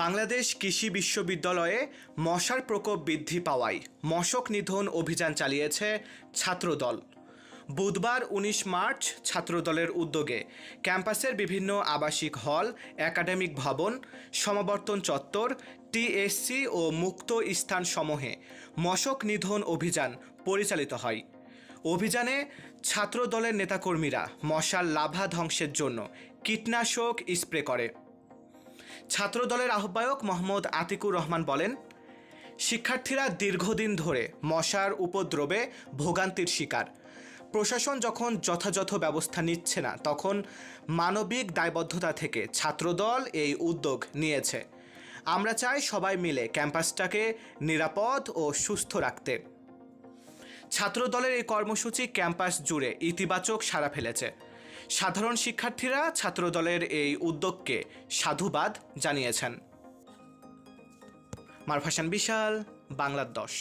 বাংলাদেশ কৃষি বিশ্ববিদ্যালয়ে মশার প্রকোপ বৃদ্ধি পাওয়ায় মশক নিধন অভিযান চালিয়েছে ছাত্রদল। বুধবার উনিশ মার্চ ছাত্রদলের উদ্যোগে ক্যাম্পাসের বিভিন্ন আবাসিক হল, একাডেমিক ভবন, সমাবর্তন চত্বর, টিএসসি ও মুক্ত স্থানসমূহে মশক নিধন অভিযান পরিচালিত হয়। অভিযানে ছাত্রদলের নেতাকর্মীরা মশার লাভা ধ্বংসের জন্য কীটনাশক স্প্রে করে। ছাত্রদলের আহ্বায়ক মোহাম্মদ আতিকুর রহমান বলেন, শিক্ষার্থীরা দীর্ঘদিন ধরে মশার উপদ্রবে ভোগান্তির শিকার। প্রশাসন যখন যথাযথ ব্যবস্থা নিচ্ছে না, তখন মানবিক দায়বদ্ধতা থেকে ছাত্রদল এই উদ্যোগ নিয়েছে। আমরা চাই সবাই মিলে ক্যাম্পাসটাকে নিরাপদ ও সুস্থ রাখতে। ছাত্রদলের এই কর্মসূচি ক্যাম্পাস জুড়ে ইতিবাচক সাড়া ফেলেছে। সাধারণ শিক্ষার্থীরা ছাত্রদলের এই উদ্যোগকে সাধুবাদ জানিয়েছেন। মারফাসান বিশাল বাংলার দশ।